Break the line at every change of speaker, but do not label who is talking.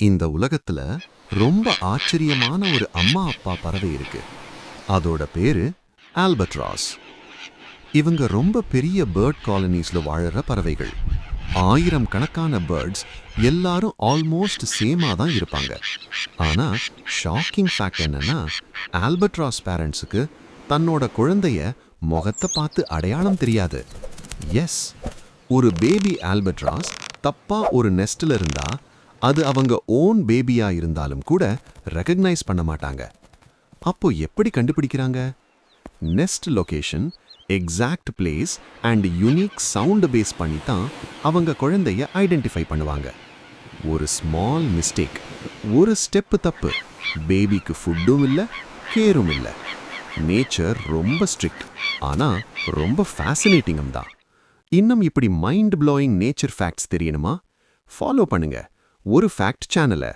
இந்த உலகத்துல ரொம்ப ஆச்சரியமான ஒரு அம்மா அப்பா பறவை இருக்கு. அதோட பேரு ஆல்பட்ராஸ் இவங்க ரொம்ப பெரிய பேர்ட் காலனிஸ்ல வாழற பறவைகள். ஆயிரம் கணக்கான பேர்ட்ஸ் எல்லாரும் ஆல்மோஸ்ட் சேமா தான் இருப்பாங்க. ஆனா ஷாக்கிங் ஃபேக்ட் என்னன்னா ஆல்பட்ராஸ் பேரண்ட்ஸுக்கு தன்னோட குழந்தைய முகத்தை பார்த்து அடையாளம் தெரியாது. எஸ் ஒரு பேபி ஆல்பட்ராஸ் தப்பா ஒரு நெஸ்ட்ல இருந்தா அது அவங்க ஓன் பேபியா இருந்தாலும் கூட ரெகக்னைஸ் பண்ண மாட்டாங்க. அப்போ எப்படி கண்டுபிடிக்கிறாங்க? Nest location exact place and unique sound base பண்ணி தான் அவங்க குழந்தைய ஐடென்டிஃபை பண்ணுவாங்க. ஒரு ஸ்மால் மிஸ்டேக் ஒரு ஸ்டெப்பு தப்பு பேபிக்கு ஃபுட்டும் இல்லை கேரும் இல்லை. நேச்சர் ரொம்ப ஸ்ட்ரிக்ட் ஆனால் ரொம்ப ஃபேசினேட்டிங்கும் தான். இன்னும் இப்படி மைண்ட் ப்ளோயிங் நேச்சர் ஃபேக்ட்ஸ் தெரியணுமா? ஃபாலோ பண்ணுங்கள் ஒரு ஃபேக்ட் சேனலை.